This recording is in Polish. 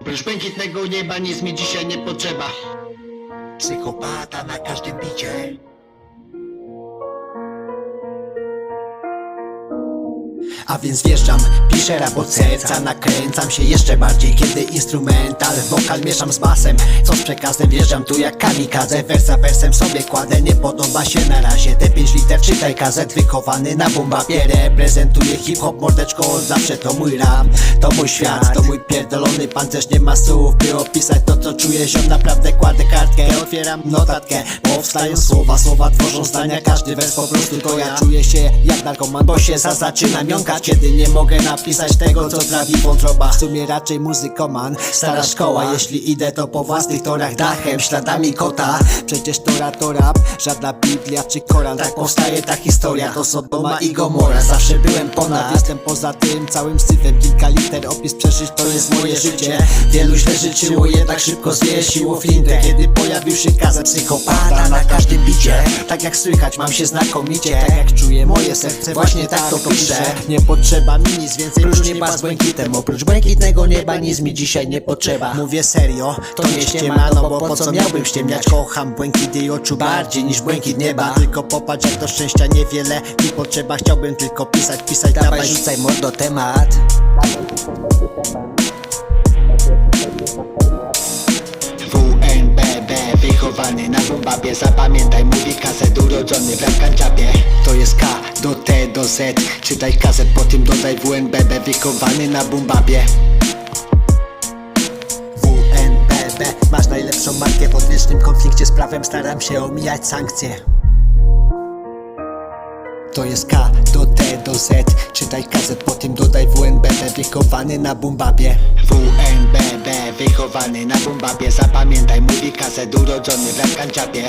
Oprócz błękitnego nieba nic mi dzisiaj nie potrzeba. Psychopata na każdym bicie A więc wjeżdżam, piszę rap serca Nakręcam się jeszcze bardziej, kiedy instrumental Wokal mieszam z basem, co z przekazem Wjeżdżam tu jak kamikadze, wersa wersem sobie kładę Nie podoba się na razie. Te 5 liter Czytaj kazet, wychowany na bumbapie Reprezentuję hip-hop, mordeczko od zawsze To mój rap, to mój świat To mój pierdolony pancerz, nie ma słów By opisać to co czuję, ziom Naprawdę kładę kartkę, otwieram notatkę. Powstają słowa, słowa tworzą zdania. Każdy wers po prostu to ja. Czuję się jak narkoman, bo się za zaczynam jąkać. Kiedy nie mogę napisać tego, co trafi wątroba. W sumie raczej muzykoman, stara szkoła Jeśli idę to po własnych torach dachem Śladami kota, przecież to rap to rap Żadna Biblia czy Koran. Tak powstaje ta historia, to Sodoma i Gomora. Zawsze byłem ponad, jestem poza tym całym syfem. Kilka liter, opis przeżyć to jest moje życie. Wielu źle życzyło, jednak szybko zwiesiło flindę Kiedy pojawił się kazet psychopata na każdym bicie Tak jak słychać, mam się znakomicie. Tak jak czuję moje serce, właśnie tak to piszę. Nie potrzeba mi nic więcej, prócz nieba z błękitem. Oprócz błękitnego nieba nic mi dzisiaj nie potrzeba Mówię serio, to nie ściema, no bo po co miałbym ściemniać? Kocham błękit jej oczu bardziej niż błękit nieba. Tylko popatrz jak do szczęścia niewiele mi potrzeba. Chciałbym tylko pisać, pisać, dawaj rzucaj mordo temat. WNBB, wychowany na bumbabie Zapamiętaj, mówi kaset, urodzony w Rankanciapie To jest K do T do Z. Czytaj kazet, po tym dodaj WNBB Wychowany na bumbabie markę w odwiecznym konflikcie z prawem Staram się omijać sankcje. To jest K do T do Z. Czytaj kazet, po tym dodaj WNBB Wychowany na bumbabie. WNBB, wychowany na bumbabie. Zapamiętaj, mówi kaset, urodzony w Rankanciapie